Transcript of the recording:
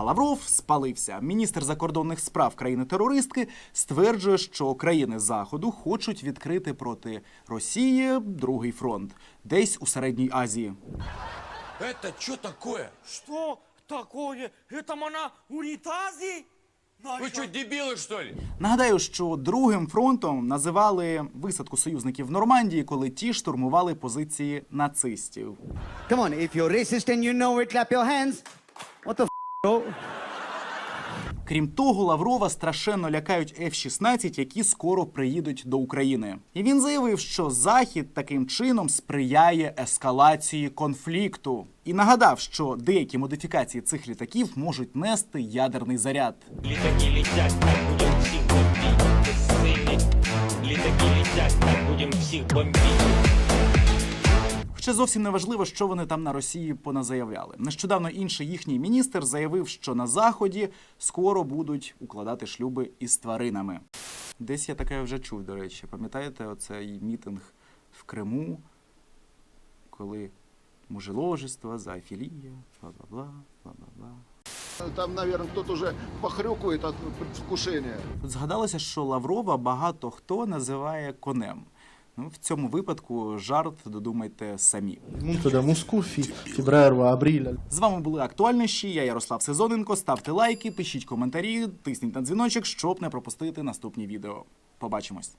А Лавров спалився. Міністр закордонних справ країни-терористки стверджує, що країни Заходу хочуть відкрити проти Росії другий фронт десь у середній Азії. Это что такое? Что такое? Это она унитазе? Вы что, дебилы, что ли? Нагадаю, що другим фронтом називали висадку союзників в Нормандії, коли ті штурмували позиції нацистів. Come on, if you're racist and you know it, clap your hands. What the f, bro? Крім того, Лаврова страшенно лякають F-16, які скоро приїдуть до України. І він заявив, що Захід таким чином сприяє ескалації конфлікту. І нагадав, що деякі модифікації цих літаків можуть нести ядерний заряд. Літаки летять, так будем всіх бомбить. Безсилі. Літаки летять, так будем всіх бомбить. Хоча зовсім не важливо, що вони там на Росії поназаявляли. Нещодавно інший їхній міністр заявив, що на заході скоро будуть укладати шлюби із тваринами. Десь я таке вже чув, до речі. Пам'ятаєте, оцей мітинг в Криму, коли мужеложество, зоофілія, бла-бла-бла, бла-бла-бла. Там, наверное, кто-то уже похрюкает от предвкушения. Згадалося, що Лаврова багато хто називає конем. Ну, в цьому випадку жарт додумайте самі. З вами були актуальніші. Я Ярослав Сезоненко. Ставте лайки, пишіть коментарі, тисніть на дзвіночок, щоб не пропустити наступні відео. Побачимось.